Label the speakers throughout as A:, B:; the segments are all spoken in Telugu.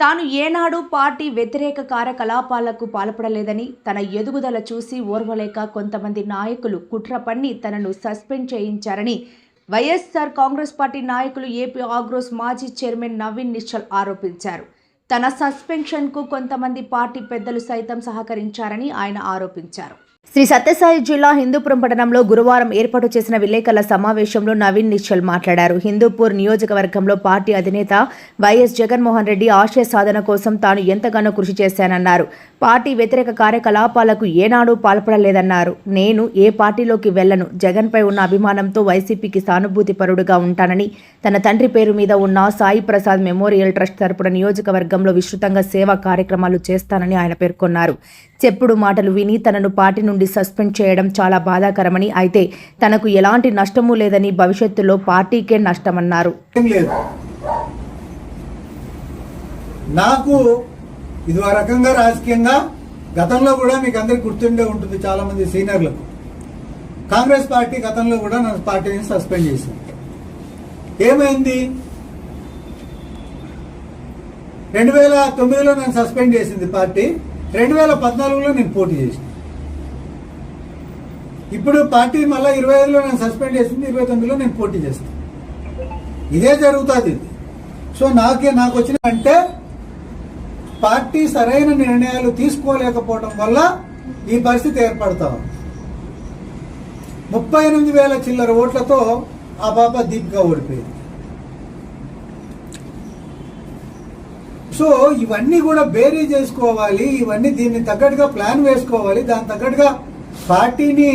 A: తాను ఏనాడు పార్టీ వ్యతిరేక కార్యకలాపాలకు పాల్పడలేదని తన ఎదుగుదల చూసి ఓర్వలేక కొంతమంది నాయకులు కుట్ర పన్ని తనను సస్పెండ్ చేయించారని వైఎస్ఆర్ కాంగ్రెస్ పార్టీ నాయకులు ఏపీ ఆగ్రోస్ మాజీ చైర్మన్ నవీన్ నిశ్చల్ ఆరోపించారు. తన సస్పెన్షన్కు కొంతమంది పార్టీ పెద్దలు సైతం సహకరించారని ఆయన ఆరోపించారు. శ్రీ సత్యసాయి జిల్లా హిందూపురం పట్టణంలో గురువారం ఏర్పాటు చేసిన విలేకరుల సమావేశంలో నవీన్ నిశ్చల్ మాట్లాడారు. హిందూపూర్ నియోజకవర్గంలో పార్టీ అధినేత వైఎస్ జగన్మోహన్ రెడ్డి ఆశయ సాధన కోసం తాను ఎంతగానో కృషి చేశానన్నారు. పార్టీ వ్యతిరేక కార్యకలాపాలకు ఏనాడూ పాల్పడలేదన్నారు. నేను ఏ పార్టీలోకి వెళ్ళను జగన్పై ఉన్న అభిమానంతో వైసీపీకి సానుభూతి పరుడుగా ఉంటానని తన తండ్రి పేరు మీద ఉన్న సాయి ప్రసాద్ మెమోరియల్ ట్రస్ట్ తరపున నియోజకవర్గంలో విస్తృతంగా సేవా కార్యక్రమాలు చేస్తానని ఆయన పేర్కొన్నారు. చెప్పుడు మాటలు విని తనను పార్టీ నుండి సస్పెండ్ చేయడం చాలా బాధాకరమని అయితే తనకు ఎలాంటి నష్టము లేదని భవిష్యత్తులో పార్టీకే నష్టమన్నారు.
B: లేదు. నాకు ఇది ఒక రకంగా రాజకీయంగా గతంలో కూడా మీకు అందరికి గుర్తుండే ఉంటుంది చాలా మంది సీనియర్లకు. కాంగ్రెస్ పార్టీ గతంలో కూడా నన్ను పార్టీని సస్పెండ్ చేసింది. ఏమైంది? రెండు వేల తొమ్మిదిలో నన్ను సస్పెండ్ చేసింది పార్టీ. రెండు వేల పద్నాలుగులో నేను పోటీ చేసిన. ఇప్పుడు పార్టీ మళ్ళీ ఇరవై ఐదులో నేను సస్పెండ్ చేసింది ఇరవై తొమ్మిదిలో నేను పోటీ చేస్తాను ఇదే జరుగుతుంది. ఇది సో నాకే నాకు వచ్చిన అంటే పార్టీ సరైన నిర్ణయాలు తీసుకోలేకపోవడం వల్ల ఈ పరిస్థితి ఏర్పడతా ముప్పై ఎనిమిది వేల చిల్లర ఓట్లతో ఆ పాప దీప్గా ఓడిపోయింది. సో ఇవన్నీ కూడా బేరీ చేసుకోవాలి ఇవన్నీ దీన్ని తగ్గట్టుగా ప్లాన్ వేసుకోవాలి దాని తగ్గట్టుగా పార్టీని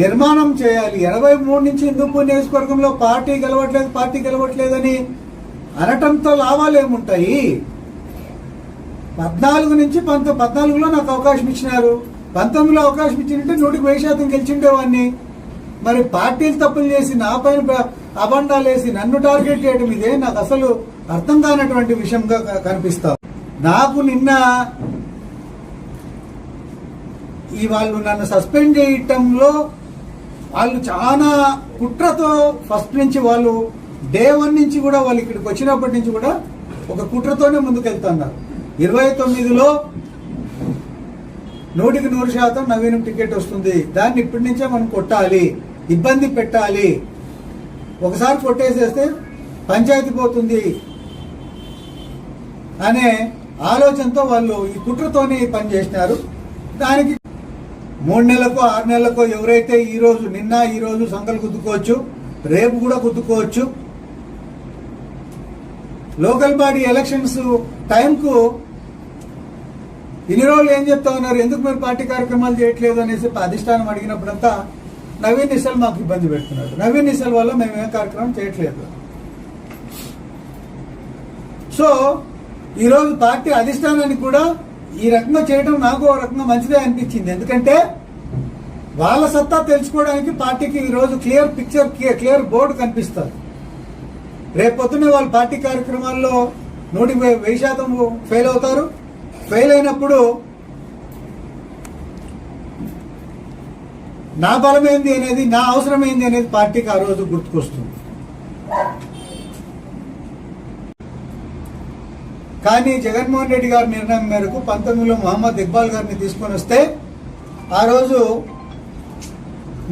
B: నిర్మాణం చేయాలి. ఎనభై మూడు నుంచి హిందూపూర్ నియోజకవర్గంలో పార్టీ గెలవట్లేదు పార్టీ గెలవట్లేదని అనటంతో లాభాలేముంటాయి పద్నాలుగు నుంచి పంత పద్నాలుగులో నాకు అవకాశం ఇచ్చినారు. పంతొమ్మిదిలో అవకాశం ఇచ్చినట్టే నూటికి వెయ్యి శాతం గెలిచిండేవాడిని. మరి పార్టీలు తప్పులు చేసి నా పైన అబండాలు వేసి నన్ను టార్గెట్ చేయడం ఇదే నాకు అసలు అర్థం కానటువంటి విషయంగా కనిపిస్తా నాకు నిన్న ఈ వాళ్ళు నన్ను సస్పెండ్ చేయటంలో వాళ్ళు చాలా కుట్రతో ఫస్ట్ నుంచి వాళ్ళు డే వన్ నుంచి కూడా వాళ్ళు ఇక్కడికి వచ్చినప్పటి నుంచి కూడా ఒక కుట్రతోనే ముందుకెళ్తున్నారు. ఇరవై తొమ్మిదిలో నూటికి నూరు శాతం నవీనం టికెట్ వస్తుంది. దాన్ని ఇప్పటి నుంచే మనం కొట్టాలి. ఇబ్బంది పెట్టాలి. ఒకసారి కొట్టేసేస్తే పంచాయతీ పోతుంది అనే ఆలోచనతో వాళ్ళు ఈ కుట్రతోనే పని చేసినారు. దానికి మూడు నెలలకు ఆరు నెలలకు ఎవరైతే ఈ రోజు నిన్న ఈ రోజు సంకలు గుద్దుకోవచ్చు రేపు కూడా గుద్దుకోవచ్చు లోకల్ బాడీ ఎలక్షన్స్ టైంకు ఇన్ని రోజులు ఏం చెప్తా ఉన్నారు? ఎందుకు మీరు పార్టీ కార్యక్రమాలు చేయట్లేదు అనేసి అధిష్టానం అడిగినప్పుడంతా నవీన్ నిశల్ మాకు ఇబ్బంది పెడుతున్నాడు. నవీన్ నిశల్ వల్ల మేము ఏ కార్యక్రమం చేయట్లేదు. సో ఈరోజు పార్టీ అధిష్టానానికి కూడా ఈ రకంగా చేయడం నాకు ఒక రకంగా మంచిదే అనిపించింది. ఎందుకంటే వాళ్ళ సత్తా తెలుసుకోవడానికి పార్టీకి ఈరోజు క్లియర్ పిక్చర్ క్లియర్ బోర్డు కనిపిస్తారు రేపు పొద్దున్నే వాళ్ళు పార్టీ కార్యక్రమాల్లో నూటి వెయ్యి శాతం ఫెయిల్ అవుతారు. ఫెయిల్ అయినప్పుడు నా బలమేంది అనేది నా అవసరమైంది అనేది పార్టీకి ఆ రోజు గుర్తుకొస్తుంది. కానీ జగన్మోహన్ రెడ్డి గారి నిర్ణయం మేరకు పంతొమ్మిదిలో మహమ్మద్ ఇక్బాల్ గారిని తీసుకొని వస్తే ఆ రోజు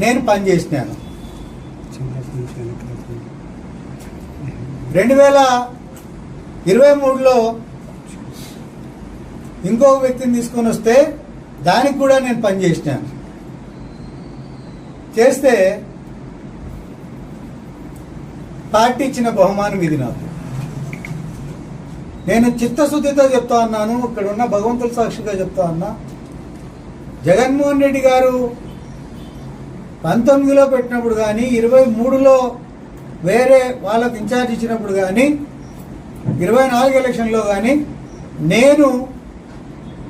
B: నేను పనిచేసినాను. రెండు వేల ఇరవై మూడులో ఇంకొక వ్యక్తిని తీసుకొని వస్తే దానికి కూడా నేను పనిచేసినాను. చేస్తే పార్టీ ఇచ్చిన బహుమానం ఇది నాకు. నేను చిత్తశుద్ధితో చెప్తా ఉన్నాను ఇక్కడ ఉన్న భగవంతుల సాక్షిగా చెప్తా ఉన్నా జగన్మోహన్ రెడ్డి గారు పంతొమ్మిదిలో పెట్టినప్పుడు కానీ ఇరవై మూడులో వేరే వాళ్ళకి ఇన్ఛార్జ్ ఇచ్చినప్పుడు కానీ ఇరవై నాలుగు ఎలక్షన్లో కానీ నేను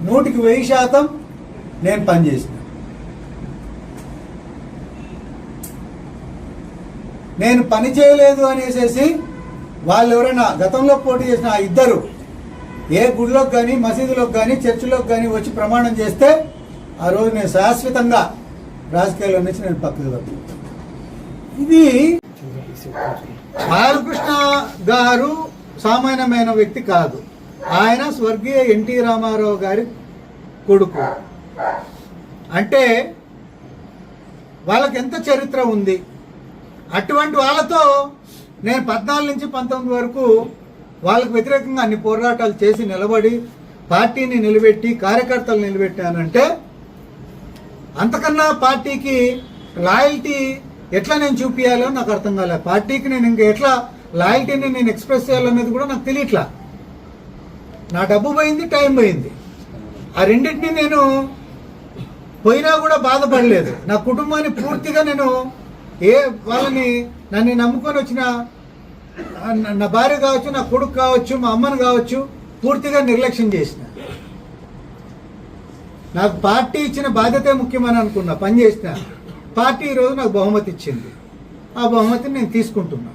B: నూటికి వెయ్యి శాతం నేను పనిచేసిన. నేను పని చేయలేదు అనేసేసి వాళ్ళు ఎవరైనా గతంలో పోటీ చేసిన ఆ ఇద్దరు ఏ గుడిలోకి కానీ మసీదులోకి కానీ చర్చిలోకి కానీ వచ్చి ప్రమాణం చేస్తే ఆ రోజు నేను శాశ్వతంగా రాజకీయాల్లో నుంచి నేను పక్కకు తప్పుతాను ఇది బాలకృష్ణ గారు సామాన్యమైన వ్యక్తి కాదు. ఆయన స్వర్గీయ ఎన్టీ రామారావు గారి కొడుకు. అంటే వాళ్ళకి ఎంత చరిత్ర ఉంది? అటువంటి వాళ్ళతో నేను పద్నాలుగు నుంచి పంతొమ్మిది వరకు వాళ్ళకు వ్యతిరేకంగా అన్ని పోరాటాలు చేసి నిలబడి పార్టీని నిలబెట్టి కార్యకర్తలు నిలబెట్టానంటే అంతకన్నా పార్టీకి లాయల్టీ ఎట్లా నేను చూపించాలో నాకు అర్థం కాలే. పార్టీకి నేను ఇంకా ఎట్లా లాయల్టీని నేను ఎక్స్ప్రెస్ చేయాలనేది కూడా నాకు తెలియట్లా. నా డబ్బు పోయింది టైం పోయింది. ఆ రెండింటిని నేను పోయినా కూడా బాధపడలేదు. నా కుటుంబాన్ని పూర్తిగా నేను ఏ వాళ్ళని నన్ను నమ్ముకొని వచ్చిన నా- భార్య కావచ్చు నా కొడుకు కావచ్చు మా అమ్మను కావచ్చు పూర్తిగా నిర్లక్ష్యం చేసిన. నాకు పార్టీ ఇచ్చిన బాధ్యతే ముఖ్యమని అనుకున్నా పని చేసిన. పార్టీ ఈరోజు నాకు బహుమతి ఇచ్చింది. ఆ బహుమతిని నేను తీసుకుంటున్నా.